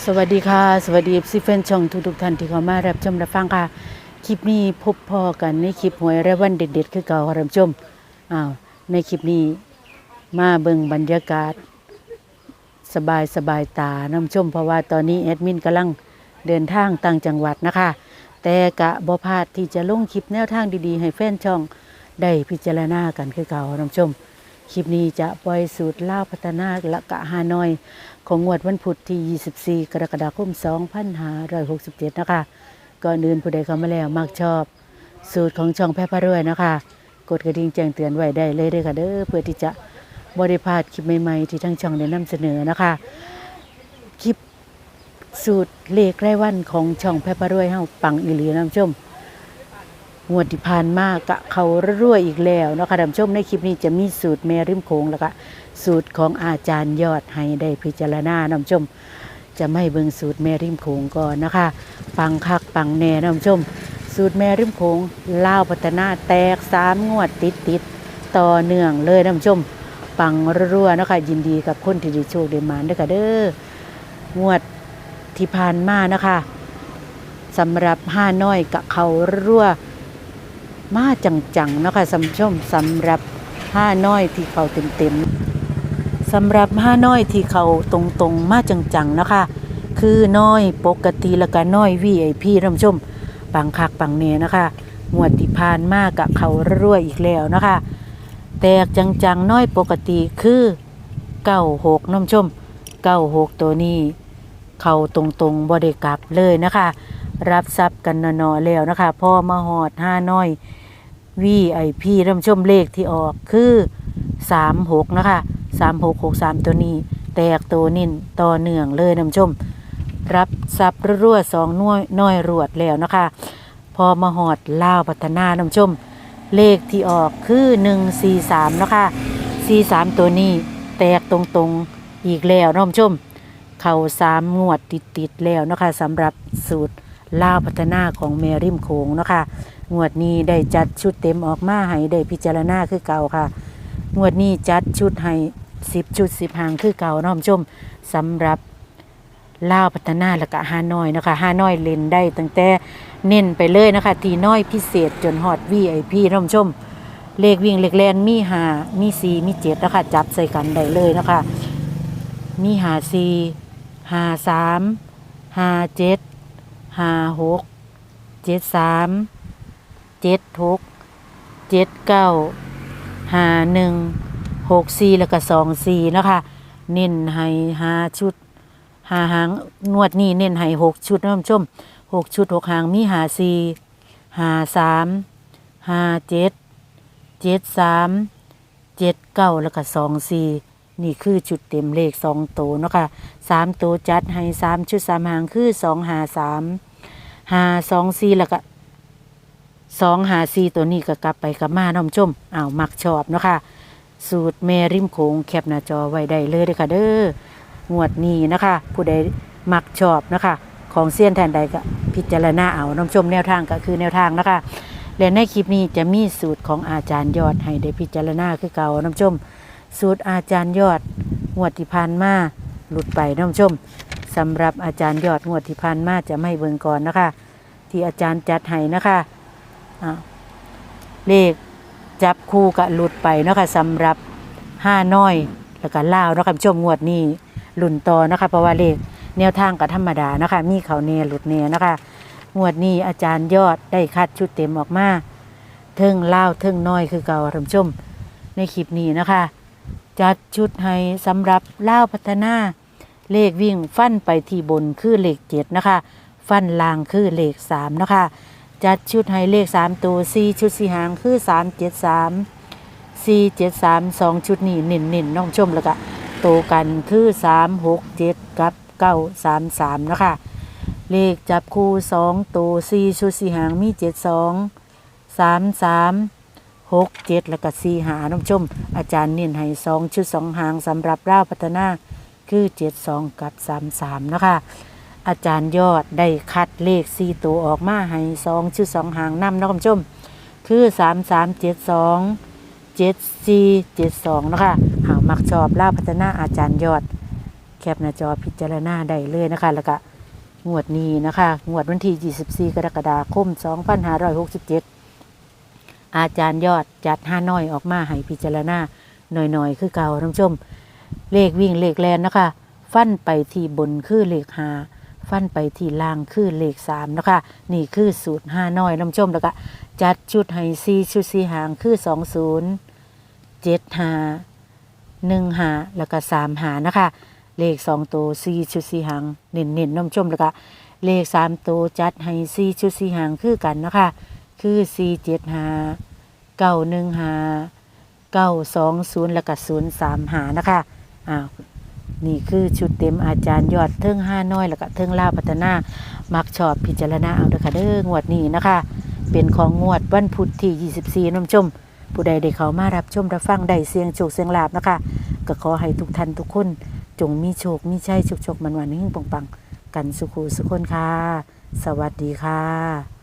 สวัสดีค่ะ สวัสดีซิเฟนช่องทุกทุกๆท่านที่เข้ามารับชมรับฟังค่ะ คลิปนี้พบพอกันในคลิปหวยและวันเด็ดๆ คือเก่าค่ะท่านผู้ชมอ้าวในคลิปนี้มาเบิ่งบรรยากาศ สบายสบายตาน้ำชม เพราะว่าตอนนี้แอดมินกำลังเดินทางต่างจังหวัดนะคะ แต่กะบ่พลาดที่จะลงคลิปแนวทางดีๆ ให้แฟนช่องได้พิจารณากันคือเก่าน้ำชม คลิปนี้จะปล่อยสูตรล่าพัฒนาและกะฮานอย ของงวดวันพุธที่ 24 กรกฎาคม 2567 นะคะ ก่อนอื่นผู้ใดเข้ามาแล้วมักชอบ สูตรของช่องแพร่พารวยนะคะ กดกระดิ่งแจ้งเตือนไว้ได้เลยเด้อค่ะเด้อเพื่อที่จะบริพาดคลิปใหม่ๆที่ทั้งช่องได้นำเสนอนะคะ คลิปสูตรเลขรายวันของช่องแพร่พารวยเฮาปังอีหลีน้ำชม งวดที่ผ่านมากะเขารั่วอีกแล้วเนาะคะท่านผู้ชมในคลิปนี้จะมีสูตรแม่ริมโขงแล้วก็สูตรของอาจารย์ยอดให้ได้พิจารณาน้ำชม จะไม่เบิ่งสูตรแม่ริมโขงก่อนนะคะ ปังคักปังแน่น้ำชม สูตรแม่ริมโขงล่าวพัฒนาแตกสามงวดติดติดต่อเนื่องเลยน้ำชม ปังรั่วๆเนาะคะยินดีกับคนที่ได้โชคได้หมานด้วยค่ะเด้องวดที่ผ่านมานะคะสำหรับห้าน้อยกับเขารั่ว มาจังๆนะคะสำชมสำหรับห้าน้อยที่เขาเต็มๆสำหรับห้าน้อยที่เขาตรงๆมาจังๆนะคะคือน้อยปกติแล้วก็น้อยวีไอพีท่านผู้ชมปังคักปังเนนะคะงวดที่ผ่านมากะเขารั่วอีกแล้วนะคะ แตกจังๆน้อยปกติคือเก้าหกน้ำชมเก้าหกตัวนี้ เขาตรงๆบริกลับเลยนะคะ รับทรัพย์กันนอๆแล้วนะคะพ่อมาหอดห้าน้อย วีไอพีท่านผู้ชมเลขที่ออกคือสามหกนะคะสามหกหกสามตัวนี้ แตกตัวนิ่นต่อเนื่องเลยนผู้ชม รับทรัพย์รั่วสองน้อยน้อยรวดแล้วนะคะ พอมาหอดล่าวพัฒนานผู้ชม เลขที่ออกคือหนึ่งสี่สามนะคะสี่สามตัวนี้ แตกตรงๆอีกแล้วนผู้ชม เข่าสามงวดติดๆแล้วนะคะสำหรับสูตรล่าวพัฒนาของแมริมโขงนะคะ งวดนี้ได้จัดชุดเต็มออกมาให้ได้พิจารณาคือเก่าค่ะ งวดนี้จัดชุดให้สิบชุดสิบหางคือเก่าน้อมชมสำหรับล่าวพัฒนาและก็ฮานอยนะคะฮานอยเล่นได้ตั้งแต่เน้นไปเลยนะคะทีน้อยพิเศษจนฮอดวีไอพีน้อมชม เลขวิ่งเลขแลนมีหามีสีมีเจ็ดนะคะจับใส่กันได้เลยนะคะ มีหาสีหาสามหาเจ็ดหาหกเจ็ดสาม เจ็ดหกเจ็ดเก้าหาหนึ่งหกสี่แล้วก็สองสี่นะคะเน้นให้หาชุดหาหางนวดนี่เน้นให้หกชุดนะท่านผู้ชมหกชุดหกหางมีหาสี่หาสามหาเจ็ดเจ็ดสามเจ็ดเก้าแล้วก็สองสี่นี่คือจุดเต็มเลขสองตัวเนาะค่ะสามตัวจัดให้สามชุดสามหางคือสองหาสามหาสองสี่แล้วก็ สองหาสี่ตัวนี้ก็กลับไปกลับมาน้องชมอ้าวมักชอบเนาะค่ะ สูตรแม่ริมโขงแคปหน้าจอไว้ได้เลยเด้อค่ะเด้องวดนี้นะคะ ผู้ใดมักชอบนะคะ ของเซียนแทนใดก็พิจารณาเอาน้องชมแนวทางก็คือแนวทางนะคะและในคลิปนี้จะมีสูตรของอาจารย์ยอดให้ได้พิจารณาคือเก่าน้องชม สูตรอาจารย์ยอดงวดที่ผ่านมาหลุดไปน้องชมสำหรับอาจารย์ยอดงวดที่ผ่านมาจะไม่เบิ่งก่อนนะคะ ที่อาจารย์จัดให้นะคะ เลขจับคู่กับหลุดไปเนาะคะสำหรับห้าน้อย แล้วก็ล่าวเนาะคะชมงวดนี้หลุนต่อนะคะเพราะว่าเลขแนวทางกับธรรมดานะคะมีเขาเนหลุดเนนะคะงวดนี้อาจารย์ยอดได้คัดชุดเต็มออกมาเทิงล่าวเทิงน้อยคือเก่าท่านชมในคลิปนี้นะคะจัดชุดให้สำหรับเล่าวพัฒนาเลขวิ่งฟันไปที่บนคือเลขเจ็ดนะคะ ฟันล่างคือเลขสามนะคะ จัดชุดให้เลขสามตัวสี่ชุดสี่หางคือสามเจ็ดสามสี่เจ็ดสามสองชุดนี้เน้นๆนน้องชมแล้วก็โตวกันคือสามหกเจ็ดกับเก้าสามสามนะคะเลขจับคู่สองตัวสี่ชุดสี่หางมีเจ็ดสองสามสามหกเจ็ดแล้วก็สี่หาน้องชม อาจารย์เน้นให้สองชุดสองหางสำหรับร่าวพัฒนาคือเจ็ดสองกับสามสามนะคะ อาจารย์ยอดได้คัดเลขสี่ตัวออกมาให้สองชุดสองหางนำน้องชม คือสามสามเจ็ดสองเจ็ดสี่เจ็ดสองนะคะหามักชอบร่าพัฒนาอาจารย์ยอด แคปหน้าจอพิจารณาได้เลยนะคะ แล้วก็งวดนี้นะคะ งวดวันที่ 24 กรกฎาคม 2567 อาจารย์ยอดจัดห้าน้อยออกมาให้พิจารณาหน่อยๆ คือเก่าท่านผู้ชม เลขวิ่งเลขแลนนะคะ ฟันไปที่บนคือเลขหา ฟันไปที่ล่างคือเลขสามนะคะนี่คือสูตรห้าน้อยนผู้ชมแล้วก็จัดชุดให้ซีชุดสีหางคือสองศูนย์เจ็ดหาหนึ่งหาแล้วก็สามหานะคะ เลขสองตัวซีชุดสีหางเน้นๆน้ำชมแล้วก็เลขสามตัวจัดให้ซีชุดสีหางคือกันนะคะคือซีเจ็ดหาเก้าหนึ่งหาเก้าสองศูนย์แล้วก็ศูนย์สามหานะคะอ้าว นี่คือชุดเต็มอาจารย์ยอดเทิงห้าน้อย แล้วก็เทิงล่าวพัฒนา มักชอบพิจารณาเอาเด้อค่ะเด้องวดนี้นะคะ เป็นของงวดวันพุธที่24น้ำชม ผู้ใดได้เขามารับชมรับฟังได้เสียงโชคเสียงลาบนะคะ ก็ขอให้ทุกท่านทุกคน จงมีโชคมีชัยโชคโชคมันวันนิ่งปังๆกันสุขูสุขคนค่ะ สวัสดีค่ะ